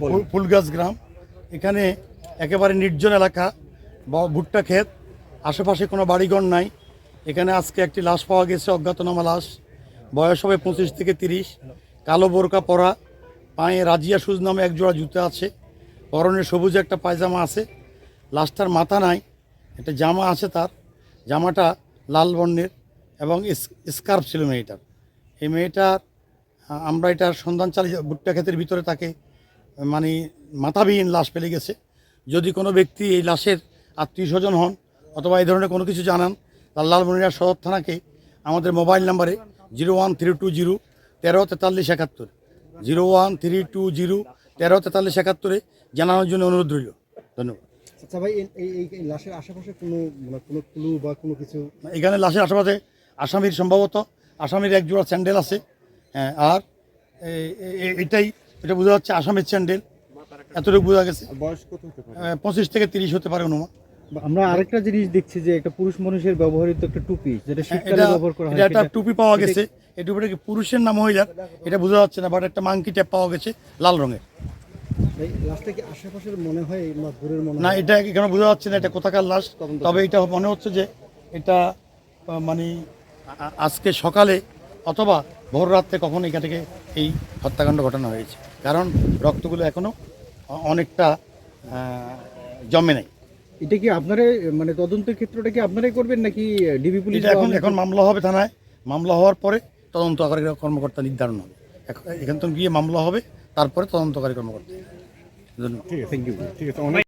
ফুল- ফুলগাছ গ্রাম। এখানে একেবারে নির্জন এলাকা ব- ভুট্টা ক্ষেত। আশেপাশে কোনো বাড়িঘর নাই। এখানে আজকে একটি লাশ পাওয়া গেছে অজ্ঞাতনামা লাশ। বয়স হবে পঁচিশ থেকে তিরিশ। কালো বোরকা পরা। পায়ে রাজিয়া সুজ নামে এক জোড়া জুতো আছে। পরনে সবুজ একটা পায়জামা আছে। লাশটার মাথা নাই। একটা জামা আছে তার। জামাটা লাল বর্ণের এবং স্কার্ফ ছিল মেয়েটার। এই মেয়েটার আমরা এটার সন্ধান চালিয়ে ভুট্টা ক্ষেতের ভিতরে তাকে মানে মাতাবিহীন লাশ পেলে গেছে। যদি কোনো ব্যক্তি এই লাশের আত্মীয় স্বজন হন অথবা এই ধরনের কোনো কিছু জানান লালমনিরা সদর থানাকে আমাদের মোবাইল নাম্বারে zero one three two zero তেরো তেতাল্লিশ একাত্তর zero one three two zero তেরো তেতাল্লিশ একাত্তরে জানানোর জন্য অনুরোধ রইল। ধন্যবাদ। আচ্ছা ভাই এই- লাশের আশেপাশে কোনো মানে কোনো ক্লু বা কোনো কিছু? এখানে লাশের আশেপাশে আসামির সম্ভবত আসামির এক জোড়া স্যান্ডেল আছে হ্যাঁ, আর এটাই এটা বোঝা যাচ্ছে আসামের চ্যান্ডেল। এতটুকু বোঝা গেছে। বয়স কত হতে পারে? আহ, পঁচিশ থেকে তিরিশ হতে পারে অনুমান। আমরা আরেকটা জিনিস দেখছি যে একটা পুরুষ মানুষের ব্যবহৃত একটা টুপি যেটা শীতকালে ব্যবহার করা হয় এটা একটা টুপি পাওয়া গেছে। এই টুপিটা কি পুরুষের না মহিলার? এটা বোঝা যাচ্ছে না বাট একটা মাংকি ট্যাপ পাওয়া গেছে লাল রঙের। মনে হয় না হয়? এটা এখানে বোঝা যাচ্ছে না এটা কোথাকার লাশ। তবে এটা মনে হচ্ছে যে এটা মানে আজকে সকালে অথবা ভোর রাত্রে কখন এখান থেকে এই হত্যাকাণ্ড ঘটানো হয়েছে। কারণ রক্তগুলো এখনও অ- অনেকটা জমে নাই। এটা কি আপনারাই মানে তদন্তের ক্ষেত্রটা কি আপনারাই করবেন নাকি ডিবি পুলিশ এখন এখন মামলা হবে থানায়। মামলা হওয়ার পরে তদন্তকারী কর্মকর্তা নির্ধারণ হবে। এখন এখান থেকে গিয়ে মামলা হবে তারপরে তদন্তকারী কর্মকর্তা। ধন্যবাদ। ঠিক আছে থ্যাংক ইউ ঠিক আছে অনেক